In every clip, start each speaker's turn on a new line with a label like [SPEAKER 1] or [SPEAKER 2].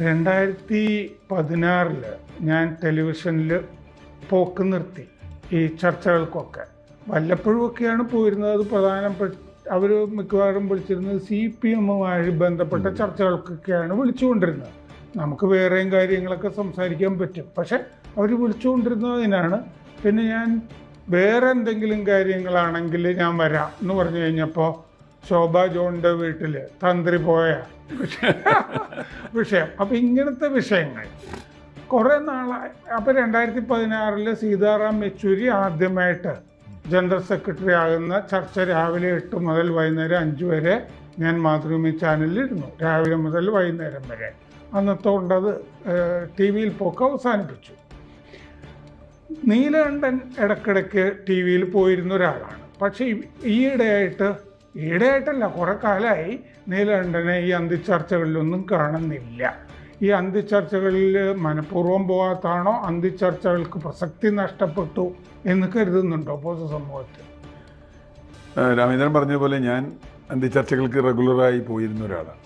[SPEAKER 1] രണ്ടായിരത്തി പതിനാറിൽ ഞാൻ ടെലിവിഷനിൽ പോക്ക് നിർത്തി ഈ ചർച്ചകൾക്കൊക്കെ. വല്ലപ്പോഴും ഒക്കെയാണ് പോയിരുന്നത്. അത് പ്രധാനപ്പെട്ട അവർ മിക്കവാറും വിളിച്ചിരുന്നത് സി പി എമ്മുമായി ബന്ധപ്പെട്ട ചർച്ചകൾക്കൊക്കെയാണ് വിളിച്ചുകൊണ്ടിരുന്നത്. നമുക്ക് വേറെയും കാര്യങ്ങളൊക്കെ സംസാരിക്കാൻ പറ്റും. പക്ഷെ അവർ വിളിച്ചുകൊണ്ടിരുന്നതിനാണ് പിന്നെ ഞാൻ വേറെ എന്തെങ്കിലും കാര്യങ്ങളാണെങ്കിൽ ഞാൻ വരാം എന്ന് പറഞ്ഞു കഴിഞ്ഞപ്പോൾ ശോഭ ജോണിന്റെ വീട്ടിൽ തന്ത്രി പോയ വിഷയം. അപ്പം ഇങ്ങനത്തെ വിഷയങ്ങൾ. കുറേ നാളായി അപ്പം രണ്ടായിരത്തി പതിനാറിൽ സീതാറാം യെച്ചൂരി ആദ്യമായിട്ട് ജനറൽ സെക്രട്ടറി ആകുന്ന ചർച്ച രാവിലെ എട്ട് മുതൽ വൈകുന്നേരം അഞ്ച് വരെ ഞാൻ മാതൃഭൂമി ചാനലിലിരുന്നു രാവിലെ മുതൽ വൈകുന്നേരം വരെ. അന്നത്തെ കൊണ്ടത് ടി വിയിൽ പോക്ക് അവസാനിപ്പിച്ചു. നീലകണ്ഠൻ ഇടക്കിടയ്ക്ക് ടി വിയിൽ പോയിരുന്ന ഒരാളാണ്. പക്ഷേ ഈയിടെയായിട്ട് ഈയിടെയായിട്ടല്ല കുറെ കാലമായി നീലകണ്ഠനെ ഈ അന്തിച്ചർച്ചകളിലൊന്നും കാണുന്നില്ല. ഈ അന്തിച്ചർച്ചകളിൽ മനഃപൂർവം പോകാത്താണോ? അന്തിച്ചർച്ചകൾക്ക് പ്രസക്തി നഷ്ടപ്പെട്ടു എന്ന് കരുതുന്നുണ്ടോ പൊതു
[SPEAKER 2] സമൂഹത്തിൽ? രാമേന്ദ്രൻ പറഞ്ഞതുപോലെ ഞാൻ അന്തിച്ചർച്ചകൾക്ക് റെഗുലറായി പോയിരുന്ന ഒരാളാണ്.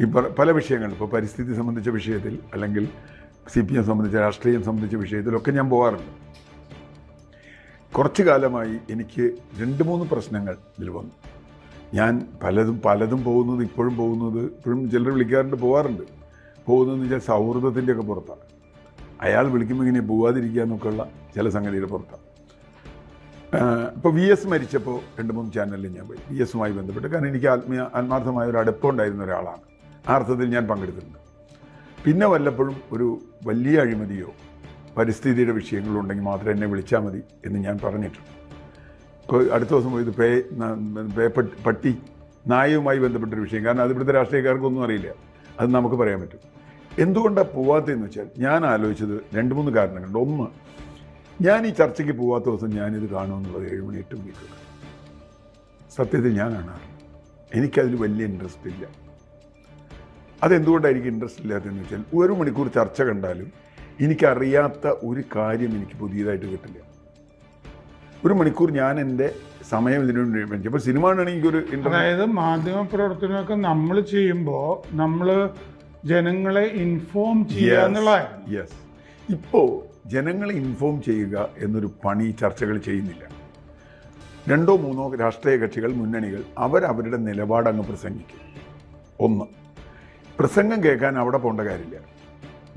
[SPEAKER 2] ഈ പല വിഷയങ്ങൾ ഇപ്പോൾ പരിസ്ഥിതി സംബന്ധിച്ച വിഷയത്തിൽ അല്ലെങ്കിൽ സി പി എം സംബന്ധിച്ച രാഷ്ട്രീയം സംബന്ധിച്ച വിഷയത്തിലൊക്കെ ഞാൻ പോകാറുണ്ട്. കുറച്ചു കാലമായി എനിക്ക് രണ്ട് മൂന്ന് പ്രശ്നങ്ങൾ ഇതിൽ വന്നു. ഞാൻ പലതും പലതും പോകുന്നത് ഇപ്പോഴും പോകുന്നത് ഇപ്പോഴും ചിലർ വിളിക്കാറുണ്ട് പോകാറുണ്ട് പോകുന്നതെന്ന് വെച്ചാൽ സൗഹൃദത്തിന്റെ ഒക്കെ പുറത്താണ്. അയാൾ വിളിക്കുമ്പോൾ ഇങ്ങനെ പോകാതിരിക്കുക എന്നൊക്കെയുള്ള ചില സംഗതിയുടെ പുറത്താണ്. ഇപ്പോൾ വി എസ് മരിച്ചപ്പോൾ രണ്ട് മൂന്ന് ചാനലിൽ ഞാൻ പോയി. വി എസുമായി ബന്ധപ്പെട്ട് കാരണം എനിക്ക് ആത്മീയ ആത്മാർത്ഥമായ ഒരു അടുപ്പമുണ്ടായിരുന്ന ഒരാളാണ്. ആ അർത്ഥത്തിൽ ഞാൻ പങ്കെടുത്തിട്ടുണ്ട്. പിന്നെ വല്ലപ്പോഴും ഒരു വലിയ അഴിമതിയോ പരിസ്ഥിതിയുടെ വിഷയങ്ങളുണ്ടെങ്കിൽ മാത്രം എന്നെ വിളിച്ചാൽ മതി എന്ന് ഞാൻ പറഞ്ഞിട്ടുണ്ട്. ഇപ്പോൾ അടുത്ത ദിവസം ഇത് പേ പേ പട്ടി- നായവുമായി ബന്ധപ്പെട്ടൊരു വിഷയം. കാരണം അത് ഇവിടുത്തെ രാഷ്ട്രീയക്കാർക്കൊന്നും അറിയില്ല. അത് നമുക്ക് പറയാൻ പറ്റും. എന്തുകൊണ്ടാണ് പോവാത്തതെന്ന് വെച്ചാൽ ഞാൻ ആലോചിച്ചത് രണ്ട് മൂന്ന് കാരണങ്ങളുണ്ട്. ഒന്ന് ഞാൻ ഈ ചർച്ചയ്ക്ക് പോവാത്ത ദിവസം ഞാനിത് കാണുമെന്നുള്ളത് ഏഴ് മണി എട്ട് മണിക്ക് സത്യത്തിൽ ഞാൻ കാണാറ് എനിക്കതിൽ വലിയ ഇൻട്രസ്റ്റ് ഇല്ല. അതെന്തുകൊണ്ടാണ് എനിക്ക് ഇൻട്രസ്റ്റ് ഇല്ലാത്തതെന്ന് വെച്ചാൽ ഒരു മണിക്കൂർ ചർച്ച കണ്ടാലും എനിക്കറിയാത്ത ഒരു കാര്യം എനിക്ക് പുതിയതായിട്ട് കിട്ടില്ല. ഒരു മണിക്കൂർ ഞാൻ എന്റെ സമയം ഇതിനുവേണ്ടി വേണ്ടി അപ്പോൾ സിനിമ ആണെങ്കിൽ ഒരു
[SPEAKER 1] അതായത് മാധ്യമ പ്രവർത്തനമൊക്കെ നമ്മൾ ചെയ്യുമ്പോൾ നമ്മൾ ജനങ്ങളെ ഇൻഫോം ചെയ്യുക എന്നുള്ളതാണ്
[SPEAKER 2] യെസ് ഇപ്പോൾ ജനങ്ങളെ ഇൻഫോം ചെയ്യുക എന്നൊരു പണി ചർച്ചകൾ ചെയ്യുന്നില്ല. രണ്ടോ മൂന്നോ രാഷ്ട്രീയ കക്ഷികൾ മുന്നണികൾ അവരവരുടെ നിലപാട് അങ്ങ് പ്രസംഗിക്കും. ഒന്ന് പ്രസംഗം കേൾക്കാൻ അവിടെ പോകേണ്ട കാര്യമില്ല.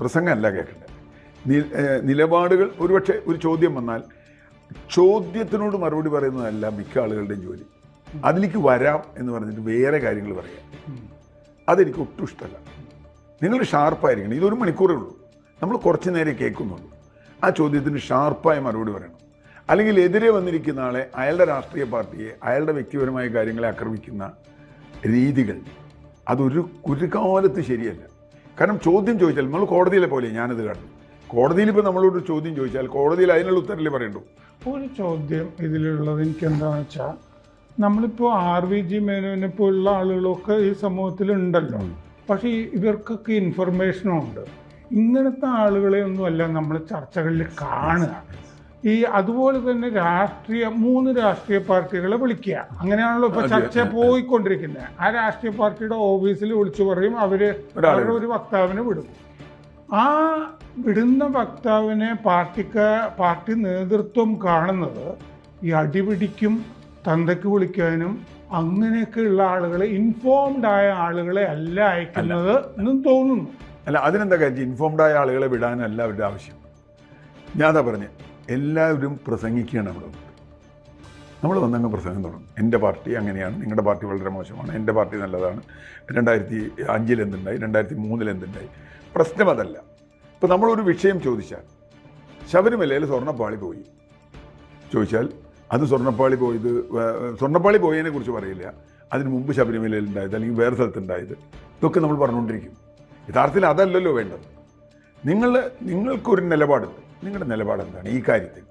[SPEAKER 2] പ്രസംഗമല്ല കേൾക്കേണ്ടത്. നിലപാടുകൾ ഒരുപക്ഷെ ഒരു ചോദ്യം വന്നാൽ ചോദ്യത്തിനോട് മറുപടി പറയുന്നതല്ല മിക്ക ആളുകളുടെയും ജോലി. അതിലേക്ക് വരാം എന്ന് പറഞ്ഞിട്ട് വേറെ കാര്യങ്ങൾ പറയാം. അതെനിക്ക് ഒട്ടും ഇഷ്ടമല്ല. നിങ്ങൾ ഷാർപ്പായിരിക്കണം. ഇതൊരു മണിക്കൂറേ ഉള്ളൂ. നമ്മൾ കുറച്ച് നേരം കേൾക്കുന്നുള്ളൂ. ആ ചോദ്യത്തിന് ഷാർപ്പായ മറുപടി പറയണം. അല്ലെങ്കിൽ എതിരെ വന്നിരിക്കുന്ന ആളെ അയാളുടെ രാഷ്ട്രീയ പാർട്ടിയെ അയാളുടെ വ്യക്തിപരമായ കാര്യങ്ങളെ ആക്രമിക്കുന്ന രീതികൾ അതൊരു ഒരു കാലത്ത് ശരിയല്ല. കാരണം ചോദ്യം ചോദിച്ചാൽ നമ്മൾ കോടതിയിലെ പോലെ ഞാനത് കാണുന്നു. കോടതിയിൽ ഇപ്പോൾ നമ്മളോട് ഒരു ചോദ്യം ചോദിച്ചാൽ കോടതിയിൽ അതിനുള്ള ഉത്തരല്ലേ പറയണ്ടു?
[SPEAKER 1] ഒരു ചോദ്യം ഇതിലുള്ളത് എനിക്ക് എന്താണെന്ന് വെച്ചാൽ നമ്മളിപ്പോൾ ആർ വി ജി മേനോനെ പോലുള്ള ആളുകളൊക്കെ ഈ സമൂഹത്തിൽ ഉണ്ടല്ലോ പക്ഷേ ഇവർക്കൊക്കെ ഇൻഫർമേഷനും ഉണ്ട് ഇങ്ങനത്തെ ആളുകളെ ഒന്നുമല്ല നമ്മൾ ചർച്ചകളിൽ കാണുക. ഈ അതുപോലെ തന്നെ രാഷ്ട്രീയ മൂന്ന് രാഷ്ട്രീയ പാർട്ടികളെ വിളിക്കുക. അങ്ങനെയാണല്ലോ ഇപ്പൊ ചർച്ച. പോയിക്കൊണ്ടിരിക്കുന്നത് ആ രാഷ്ട്രീയ പാർട്ടിയുടെ ഓഫീസിൽ വിളിച്ചു പറയും
[SPEAKER 2] അവർ
[SPEAKER 1] അവരുടെ ഒരു വക്താവിനെ വിടും. ആ വിടുന്ന വക്താവിനെ പാർട്ടിക്ക് പാർട്ടി നേതൃത്വം കാണുന്നത് ഈ അടിപിടിക്കും തന്തയ്ക്ക് വിളിക്കാനും അങ്ങനെയൊക്കെയുള്ള ആളുകളെ ഇൻഫോംഡ് ആയ ആളുകളെ അല്ല അയക്കുന്നത് എന്നും തോന്നുന്നു.
[SPEAKER 2] അല്ല അതിനെന്താ കാര്യം? ഇൻഫോംഡ് ആയ ആളുകളെ വിടാനല്ല അവരുടെ ആവശ്യം. ഞാൻ അതാ പറഞ്ഞ് എല്ലാവരും പ്രസംഗിക്കുകയാണ് നമ്മൾ നമ്മൾ വന്നങ്ങ് പ്രസംഗം തുടങ്ങും. എന്റെ പാർട്ടി അങ്ങനെയാണ് നിങ്ങളുടെ പാർട്ടി വളരെ മോശമാണ് എന്റെ പാർട്ടി നല്ലതാണ്. രണ്ടായിരത്തി അഞ്ചിൽ എന്തുണ്ടായി രണ്ടായിരത്തി മൂന്നിൽ എന്തുണ്ടായി പ്രശ്നം അതല്ല ഇപ്പോൾ നമ്മളൊരു വിഷയം ചോദിച്ചാൽ ശബരിമലയിൽ സ്വർണപ്പാളി പോയി. ചോദിച്ചാൽ അത് സ്വർണപ്പാളി പോയത് സ്വർണപ്പാളി പോയതിനെ കുറിച്ച് പറയില്ല. അതിന് മുമ്പ് ശബരിമലയിൽ ഉണ്ടായത് അല്ലെങ്കിൽ വേറെ സ്ഥലത്തുണ്ടായത് ഇതൊക്കെ നമ്മൾ പറഞ്ഞുകൊണ്ടിരിക്കും. യഥാർത്ഥത്തിൽ അതല്ലല്ലോ വേണ്ടത്. നിങ്ങൾ നിങ്ങൾക്കൊരു നിലപാടുണ്ട്. നിങ്ങളുടെ നിലപാട് എന്താണ്? ഈ കാര്യത്തിൽ.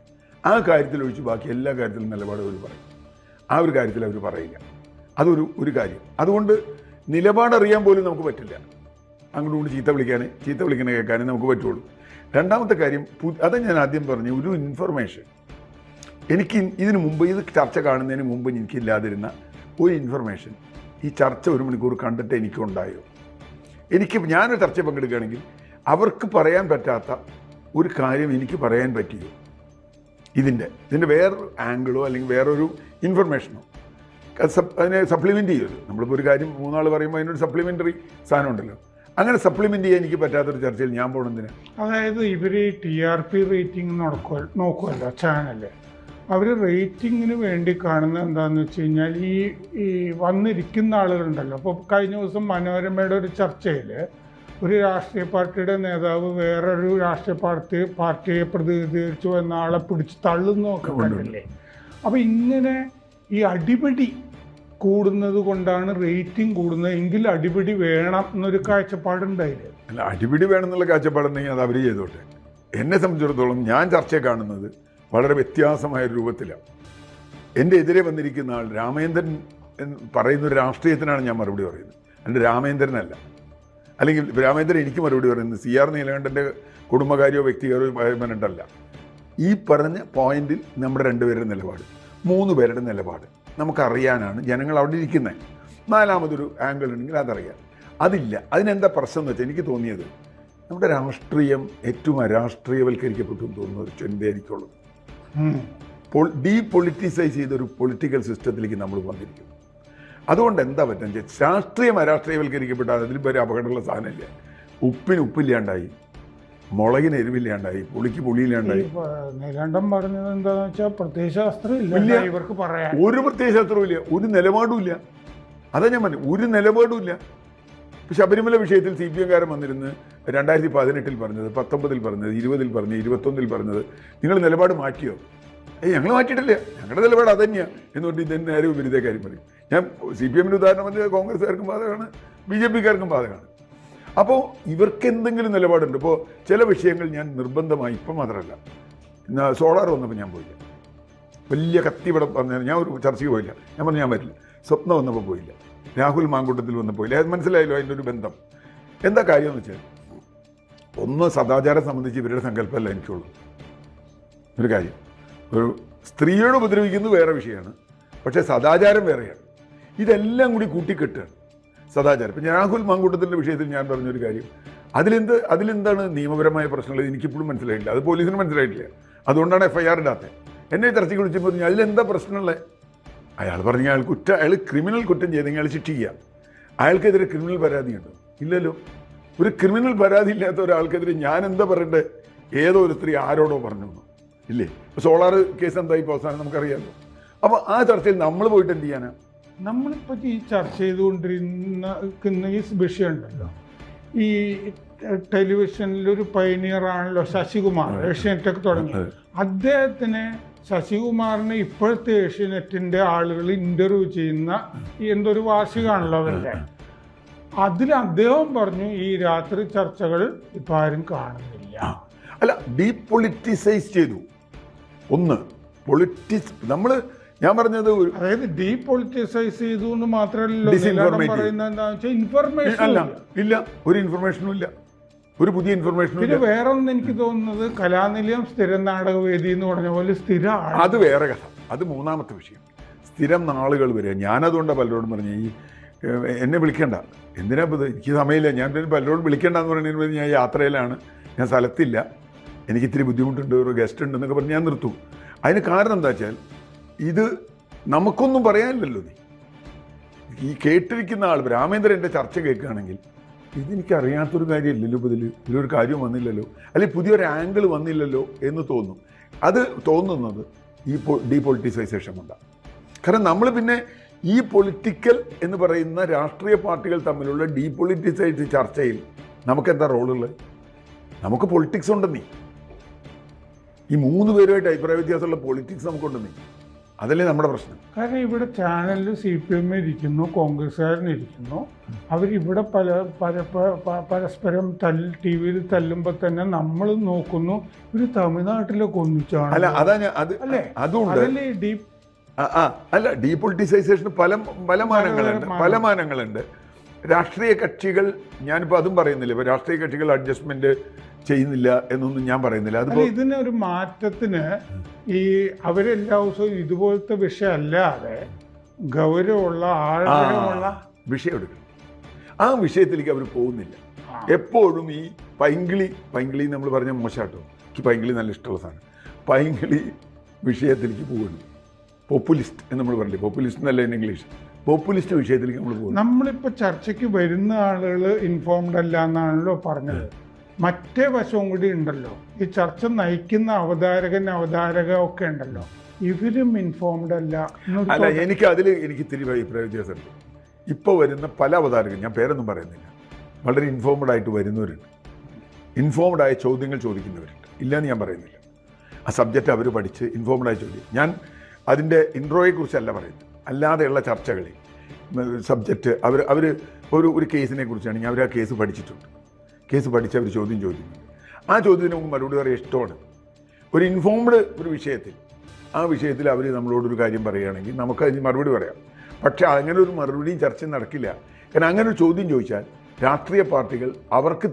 [SPEAKER 2] ആ കാര്യത്തിൽ ഒഴിച്ച് ബാക്കി എല്ലാ കാര്യത്തിലും നിലപാട് അവർ പറയും. ആ ഒരു കാര്യത്തിൽ അവർ പറയില്ല. അതൊരു ഒരു കാര്യം. അതുകൊണ്ട് നിലപാടറിയാൻ പോലും നമുക്ക് പറ്റില്ല. അങ്ങോട്ടും കൊണ്ട് ചീത്ത വിളിക്കാൻ ചീത്ത വിളിക്കണ കേൾക്കാനേ നമുക്ക് പറ്റുള്ളൂ. രണ്ടാമത്തെ കാര്യം അതാ ഞാൻ ആദ്യം പറഞ്ഞു ഒരു ഇൻഫർമേഷൻ എനിക്ക് ഇതിന് മുമ്പ് ഇത് ചർച്ച കാണുന്നതിന് മുമ്പ് എനിക്കില്ലാതിരുന്ന ഒരു ഇൻഫർമേഷൻ ഈ ചർച്ച ഒരു മണിക്കൂർ കണ്ടിട്ട് എനിക്കുണ്ടായോ? എനിക്ക് ഞാനൊരു ചർച്ച പങ്കെടുക്കുകയാണെങ്കിൽ അവർക്ക് പറയാൻ പറ്റാത്ത ഒരു കാര്യം എനിക്ക് പറയാൻ പറ്റിയോ? ഇതിന്റെ ഇതിന്റെ വേറൊരു ആംഗിളോ അല്ലെങ്കിൽ വേറൊരു ഇൻഫർമേഷനോ അതിനെ സപ്ലിമെന്റ് ചെയ്യുമല്ലോ. നമ്മളിപ്പോൾ ഒരു കാര്യം മൂന്നാൾ പറയുമ്പോൾ അതിനൊരു സപ്ലിമെന്ററി സാധനം ഉണ്ടല്ലോ. അങ്ങനെ സപ്ലിമെന്റ് ചെയ്യാൻ എനിക്ക് പറ്റാത്തൊരു ചർച്ചയിൽ ഞാൻ പോകുന്നതിന്
[SPEAKER 1] അതായത് ഇവർ ടി ആർ പി റേറ്റിംഗ് നടക്കുക നോക്കുമല്ലോ ചാനൽ അവർ റേറ്റിങ്ങിന് വേണ്ടി കാണുന്നത് എന്താണെന്ന് വെച്ച് കഴിഞ്ഞാൽ ഈ ഈ വന്നിരിക്കുന്ന ആളുകളുണ്ടല്ലോ. അപ്പോൾ കഴിഞ്ഞ ദിവസം മനോരമയുടെ ഒരു ചർച്ചയിൽ ഒരു രാഷ്ട്രീയ പാർട്ടിയുടെ നേതാവ് വേറൊരു രാഷ്ട്രീയ പാർട്ടി പാർട്ടിയെ പ്രതിനിധീകരിച്ചു വന്ന ആളെ പിടിച്ച് തള്ളുന്നതൊക്കെ കണ്ടില്ലേ? അപ്പോൾ ഇങ്ങനെ ഈ അടിപിടി കൂടുന്നത് കൊണ്ടാണ് റേറ്റിംഗ് കൂടുന്നത്. എങ്കിൽ അടിപിടി വേണം എന്നൊരു കാഴ്ചപ്പാടുണ്ടായില്ല?
[SPEAKER 2] അല്ല അടിപിടി വേണം എന്നുള്ള കാഴ്ചപ്പാടുണ്ടെങ്കിൽ അത് അവർ ചെയ്തോട്ടെ. എന്നെ സംബന്ധിച്ചിടത്തോളം ഞാൻ ചർച്ച കാണുന്നത് വളരെ വ്യത്യാസമായ രൂപത്തിലാണ്. എന്റെ എതിരെ വന്നിരിക്കുന്ന ആൾ രാമേന്ദ്രൻ പറയുന്ന ഒരു രാഷ്ട്രീയത്തിനാണ് ഞാൻ മറുപടി പറയുന്നത്. എന്റെ രാമേന്ദ്രനല്ല. അല്ലെങ്കിൽ രാമേന്ദ്രൻ എനിക്ക് മറുപടി പറയുന്നത് സി ആർ നീലകണ്ഠന്റെ കുടുംബകാര്യോ വ്യക്തികാരോ പറഞ്ഞിട്ടല്ല ഈ പറഞ്ഞ പോയിന്റിൽ നമ്മുടെ രണ്ടുപേരുടെ നിലപാട് മൂന്ന് പേരുടെ നിലപാട് നമുക്കറിയാനാണ് ജനങ്ങൾ അവിടെ ഇരിക്കുന്നത് നാലാമതൊരു ആംഗിൾ ഉണ്ടെങ്കിൽ അതറിയാം. അതില്ല. അതിനെന്താ പ്രശ്നം എന്ന് വെച്ചാൽ എനിക്ക് തോന്നിയത് നമ്മുടെ രാഷ്ട്രീയം ഏറ്റവും അരാഷ്ട്രീയവൽക്കരിക്കപ്പെട്ടു എന്ന് തോന്നുന്ന ഒരു ചിന്ത എനിക്കുള്ളത്. ഡീപൊളിറ്റിസൈസ് ചെയ്ത ഒരു പൊളിറ്റിക്കൽ സിസ്റ്റത്തിലേക്ക് നമ്മൾ വന്നിരിക്കുന്നു. അതുകൊണ്ട് എന്താ പറ്റുക രാഷ്ട്രീയം അരാഷ്ട്രീയവൽക്കരിക്കപ്പെട്ടാൽ അതിൽ ഒരു അപകടമുള്ള സാധനമില്ല. ഉപ്പിന് ഉപ്പില്ലാണ്ടായി. മുളകിന് എരിവില്ലാണ്ടായി പുളിക്ക് പുളിയില്ലാണ്ടായി.
[SPEAKER 1] നിലണ്ടം പറഞ്ഞത് എന്താന്ന് വെച്ചാൽ പ്രത്യയശാസ്ത്രം
[SPEAKER 2] ഇല്ല.
[SPEAKER 1] ഇവർക്ക് പറയാം
[SPEAKER 2] ഒരു പ്രത്യേക ഇല്ല. ഒരു നിലപാടും ഇല്ല. അതാ ഞാൻ പറഞ്ഞു ഒരു നിലപാടും ഇല്ല. ശബരിമല വിഷയത്തിൽ സി പി എംകാരൻ വന്നിരുന്ന് രണ്ടായിരത്തി പതിനെട്ടിൽ പറഞ്ഞത് പത്തൊമ്പതിൽ പറഞ്ഞത് ഇരുപതിൽ പറഞ്ഞത് ഇരുപത്തൊന്നിൽ പറഞ്ഞത് നിങ്ങൾ നിലപാട് മാറ്റിയോ? ഏയ് ഞങ്ങൾ മാറ്റിയിട്ടില്ല. ഞങ്ങളുടെ നിലപാട് അതന്നെയാണ് എന്ന് പറഞ്ഞ് ഇതിന് നേരെ വിപരീത കാര്യം പറയും. ഞാൻ സി പി എമ്മിന് ഉദാഹരണം പറഞ്ഞത് കോൺഗ്രസ്സുകാർക്കും ബാധകമാണ് ബി ജെ പിക്കാർക്കും ബാധകമാണ്. അപ്പോൾ ഇവർക്ക് എന്തെങ്കിലും നിലപാടുണ്ട്? ഇപ്പോൾ ചില വിഷയങ്ങൾ ഞാൻ നിർബന്ധമായി ഇപ്പം മാത്രമല്ല. സോളാർ വന്നപ്പോൾ ഞാൻ പോയില്ല. വലിയ കത്തിപടം പറഞ്ഞാൽ ഞാൻ ഒരു ചർച്ചയ്ക്ക് പോയില്ല. ഞാൻ പറഞ്ഞു ഞാൻ വരില്ല. സ്വപ്നം വന്നപ്പോൾ പോയില്ല. രാഹുൽ മാങ്കൂട്ടത്തിൽ വന്നപ്പോൾ പോയില്ല. മനസ്സിലായല്ലോ അതിന്റെ ഒരു ബന്ധം. എന്താ കാര്യം എന്ന് വെച്ചാൽ ഒന്ന് സദാചാരം സംബന്ധിച്ച് ഇവരുടെ സങ്കല്പമല്ല എനിക്കുള്ളൂ. ഒരു കാര്യം ഒരു സ്ത്രീയോട് ഉപദ്രവിക്കുന്നത് വേറെ വിഷയമാണ്. പക്ഷേ സദാചാരം വേറെയാണ്. ഇതെല്ലാം കൂടി കൂട്ടിക്കെട്ടുകയാണ്. സദാചാരം. ഇപ്പം രാഹുൽ മാങ്കൂട്ടത്തിന്റെ വിഷയത്തിൽ ഞാൻ പറഞ്ഞൊരു കാര്യം. അതിലെന്ത് അതിലെന്താണ് നിയമപരമായ പ്രശ്നങ്ങൾ എനിക്കിപ്പോഴും മനസ്സിലായിട്ടില്ല. അത് പോലീസിന് മനസ്സിലായിട്ടില്ല. അതുകൊണ്ടാണ് എഫ് ഐ ആർ ഇടാത്തത് എന്നെ ചർച്ചയ്ക്ക് വിളിച്ചപ്പോൾ പറഞ്ഞു അതിലെന്താ പ്രശ്നമുള്ളത് അയാൾ പറഞ്ഞ അയാൾ കുറ്റ അയാൾ ക്രിമിനൽ കുറ്റം ചെയ്തെങ്കിൽ അയാൾ ശിക്ഷിക്കുക അയാൾക്കെതിരെ ക്രിമിനൽ പരാതിയുണ്ടോ ഇല്ലല്ലോ. ഒരു ക്രിമിനൽ പരാതി ഇല്ലാത്ത ഒരാൾക്കെതിരെ ഞാൻ എന്താ പറയണ്ടേ? ഏതോ ഒരു സ്ത്രീ ആരോടോ പറഞ്ഞു. ഇല്ലേ? സോളാർ കേസ് എന്തായി അവസാനം നമുക്കറിയാമല്ലോ. അപ്പോൾ ആ ചർച്ചയിൽ നമ്മൾ പോയിട്ട് എന്ത് ചെയ്യാനാ?
[SPEAKER 1] നമ്മളിപ്പോൾ ഈ ചർച്ച ചെയ്തുകൊണ്ടിരുന്ന ഈ വിഷയമുണ്ടല്ലോ ഈ ടെലിവിഷനിൽ ഒരു പൈനിയർ ആണല്ലോ ശശികുമാർ ഏഷ്യാനെറ്റൊക്കെ തുടങ്ങി. അദ്ദേഹത്തിന് ശശികുമാറിന് ഇപ്പോഴത്തെ ഏഷ്യാനെറ്റിന്റെ ആളുകൾ ഇന്റർവ്യൂ ചെയ്യുന്ന എന്തൊരു വാർഷികമാണല്ലോ അവരുടെ. അതിൽ അദ്ദേഹം പറഞ്ഞു ഈ രാത്രി ചർച്ചകൾ ഇപ്പം ആരും കാണുന്നില്ല.
[SPEAKER 2] അല്ല അല്ല ഡീപൊളിറ്റിസൈസ് ചെയ്തു. ഒന്ന് പൊളിറ്റിക്സ് നമ്മൾ ഞാൻ പറഞ്ഞത്
[SPEAKER 1] അതായത് ഡീപൊളിറ്റിസൈസ് ചെയ്തു എന്ന് ഇൻഫർമേഷൻ
[SPEAKER 2] അല്ല ഇല്ല. ഒരു ഇൻഫർമേഷനും ഇല്ല. ഒരു പുതിയ ഇൻഫർമേഷൻ
[SPEAKER 1] പിന്നെ വേറെ ഒന്ന് എനിക്ക് തോന്നുന്നത് കലാനിലയം സ്ഥിര നാടകവേദി എന്ന് പറഞ്ഞ പോലെ സ്ഥിര
[SPEAKER 2] അത് വേറെ കഥ. അത് മൂന്നാമത്തെ വിഷയം. സ്ഥിരം നാളുകൾ വരിക ഞാനതുകൊണ്ടാണ് പലരോടും പറഞ്ഞു ഈ എന്നെ വിളിക്കേണ്ട. എന്തിനാ? എനിക്ക് സമയമില്ല. ഞാൻ പിന്നെ പലരോടും വിളിക്കേണ്ടെന്ന് പറയുന്നതിന് വേണ്ടി ഞാൻ യാത്രയിലാണ്. ഞാൻ സ്ഥലത്തില്ല. എനിക്ക് ഇത്തിരി ബുദ്ധിമുട്ടുണ്ട്. ഒരു ഗസ്റ്റ് ഉണ്ടെന്നൊക്കെ പറഞ്ഞ് ഞാൻ നിർത്തും. അതിന് കാരണം എന്താ വെച്ചാൽ ഇത് നമുക്കൊന്നും പറയാനില്ലല്ലോ നീ. ഈ കേട്ടിരിക്കുന്ന ആൾ രാമേന്ദ്രൻ എന്റെ ചർച്ച കേൾക്കുകയാണെങ്കിൽ ഇതെനിക്ക് അറിയാത്തൊരു കാര്യമില്ലല്ലോ ഇതിൽ ഇതിലൊരു കാര്യം വന്നില്ലല്ലോ. അല്ലെങ്കിൽ പുതിയൊരു ആംഗിൾ വന്നില്ലല്ലോ എന്ന് തോന്നും. അത് തോന്നുന്നത് ഈ ഡീപൊളിറ്റിസൈസേഷൻ കൊണ്ടാണ് കാരണം നമ്മൾ പിന്നെ ഈ പൊളിറ്റിക്കൽ എന്ന് പറയുന്ന രാഷ്ട്രീയ പാർട്ടികൾ തമ്മിലുള്ള ഡീപൊളിറ്റിസൈസ് ചർച്ചയിൽ നമുക്കെന്താ റോളുള്ളത് നമുക്ക് പൊളിറ്റിക്സ് ഉണ്ടെന്നേ. ഈ മൂന്ന് പേരുമായിട്ട് അഭിപ്രായ വ്യത്യാസമുള്ള പൊളിറ്റിക്സ് നമുക്കുണ്ടെന്നീ. അതല്ലേ നമ്മുടെ പ്രശ്നം.
[SPEAKER 1] കാരണം ഇവിടെ ചാനലിൽ സി പി എം ഇരിക്കുന്നു കോൺഗ്രസ്സുകാരനിരിക്കുന്നു. അവരിവിടെ പല പല പരസ്പരം തല്ല് ടി വിയിൽ തല്ലുമ്പോൾ തന്നെ നമ്മൾ നോക്കുന്നു ഒരു തമിഴ്നാട്ടിലൊക്കെ ഒന്നിച്ചാണ്
[SPEAKER 2] അല്ല അതാ ഞാൻ അത്
[SPEAKER 1] അല്ലേ?
[SPEAKER 2] അതുകൊണ്ട്
[SPEAKER 1] അതല്ലേ ഡീപ്
[SPEAKER 2] അല്ല ഡീപൊളിറ്റിസൈസേഷൻ പല പല മാനങ്ങളുണ്ട്
[SPEAKER 1] പല
[SPEAKER 2] മാനങ്ങളുണ്ട്. രാഷ്ട്രീയ കക്ഷികൾ ഞാനിപ്പോൾ അതും പറയുന്നില്ല. ഇപ്പോൾ രാഷ്ട്രീയ കക്ഷികൾ അഡ്ജസ്റ്റ്മെന്റ് ചെയ്യുന്നില്ല എന്നൊന്നും ഞാൻ പറയുന്നില്ല.
[SPEAKER 1] അത്
[SPEAKER 2] അതിപ്പോൾ
[SPEAKER 1] ഇതിന് ഒരു മാറ്റത്തിന് ഈ അവരെല്ലാ ദിവസവും ഇതുപോലത്തെ വിഷയം അല്ലാതെ ഗൗരവമുള്ള ആഴമുള്ള
[SPEAKER 2] വിഷയം എടുക്കണം. ആ വിഷയത്തിലേക്ക് അവർ പോകുന്നില്ല. എപ്പോഴും ഈ പൈങ്കിളി പൈങ്കിളി നമ്മൾ പറഞ്ഞ മോശാട്ടോ. എനിക്ക് പൈങ്കിളി നല്ല ഇഷ്ടമുള്ള സാധനം. പൈങ്കിളി വിഷയത്തിലേക്ക് പോകുന്നു പോപ്പുലിസ്റ്റ് എന്ന് നമ്മൾ പറഞ്ഞില്ലേ പോപ്പുലിസ്റ്റ് എന്നല്ല ഇൻ ഇംഗ്ലീഷ് പോപ്പുലിസ്റ്റ് വിഷയത്തിലേക്ക് നമ്മൾ പോകും
[SPEAKER 1] നമ്മളിപ്പോൾ ചർച്ചയ്ക്ക് വരുന്ന ആളുകൾ ഇൻഫോംഡ് അല്ല എന്നാണല്ലോ പറഞ്ഞത്. മറ്റേ വശവും കൂടി ഉണ്ടല്ലോ. ഈ ചർച്ച നയിക്കുന്ന അവതാരകൻ അവതാരക ഒക്കെ ഉണ്ടല്ലോ. ഇവരും ഇൻഫോംഡ് അല്ല
[SPEAKER 2] അല്ല എനിക്ക് അതിൽ എനിക്ക് ഇത്തിരി അഭിപ്രായ വ്യത്യാസമുണ്ട്. ഇപ്പോൾ വരുന്ന പല അവതാരകൻ ഞാൻ പേരൊന്നും പറയുന്നില്ല. വളരെ ഇൻഫോംഡ് ആയിട്ട് വരുന്നവരുണ്ട്. ഇൻഫോംഡ് ആയ ചോദ്യങ്ങൾ ചോദിക്കുന്നവരുണ്ട്. ഇല്ലയെന്ന് ഞാൻ പറയുന്നില്ല. ആ സബ്ജക്റ്റ് അവർ പഠിച്ച് ഇൻഫോംഡ് ആയ ചോദ്യം. ഞാൻ അതിന്റെ ഇൻട്രോയെക്കുറിച്ചല്ല പറയുന്നത്. അല്ലാതെയുള്ള ചർച്ചകളിൽ സബ്ജക്റ്റ് അവർ അവർ ഒരു ഒരു കേസിനെ കുറിച്ചാണെങ്കിൽ അവർ ആ കേസ് പഠിച്ചിട്ടുണ്ട്. കേസ് പഠിച്ച് അവർ ചോദ്യം ചോദിക്കും ആ ചോദ്യത്തിന് നമുക്ക് മറുപടി പറയാൻ ഇഷ്ടമാണ്. ഒരു ഇൻഫോംഡ് ഒരു വിഷയത്തിൽ ആ വിഷയത്തിൽ അവർ നമ്മളോടൊരു കാര്യം പറയുകയാണെങ്കിൽ നമുക്ക് അതിന് മറുപടി പറയാം. പക്ഷേ അങ്ങനെ ഒരു മറുപടിയും ചർച്ച നടക്കില്ല. കാരണം അങ്ങനെ ഒരു ചോദ്യം ചോദിച്ചാൽ രാഷ്ട്രീയ പാർട്ടികൾ അവർക്ക്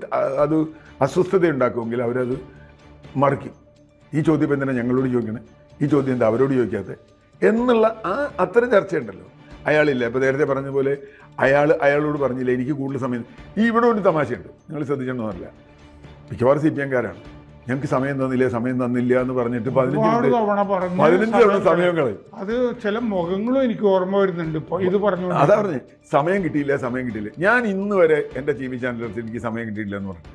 [SPEAKER 2] അത് അസ്വസ്ഥത ഉണ്ടാക്കുമെങ്കിൽ അവരത് മറിക്കും. ഈ ചോദ്യം എന്തിനാണ് ഞങ്ങളോട് ചോദിക്കണേ? ഈ ചോദ്യം എന്താ അവരോട് ചോദിക്കാത്തത്? എന്നുള്ള ആ അത്തരം ചർച്ചയുണ്ടല്ലോ. അയാളില്ല? ഇപ്പോൾ നേരത്തെ പറഞ്ഞ പോലെ അയാൾ അയാളോട് പറഞ്ഞില്ല എനിക്ക് കൂടുതൽ സമയം ഈ ഇവിടെ ഒരു തമാശയുണ്ട്. നിങ്ങൾ ശ്രദ്ധിച്ചെന്നല്ല മിക്കവാറും സി പി എംകാരാണ് ഞങ്ങൾക്ക് സമയം തന്നില്ല? സമയം തന്നില്ല എന്ന് പറഞ്ഞിട്ട് പതിനഞ്ച്
[SPEAKER 1] തവണ പറഞ്ഞു
[SPEAKER 2] പതിനഞ്ച് തവണ സമയം കളയും.
[SPEAKER 1] അത് ചില മുഖങ്ങളും എനിക്ക് ഓർമ്മ വരുന്നുണ്ട്. ഇത് പറഞ്ഞു
[SPEAKER 2] അതാ പറഞ്ഞേ സമയം കിട്ടിയില്ല സമയം കിട്ടിയില്ല. ഞാൻ ഇന്ന് വരെ എന്റെ ടി വി ചാനലിൽ എനിക്ക് സമയം കിട്ടിയില്ല എന്ന് പറഞ്ഞു.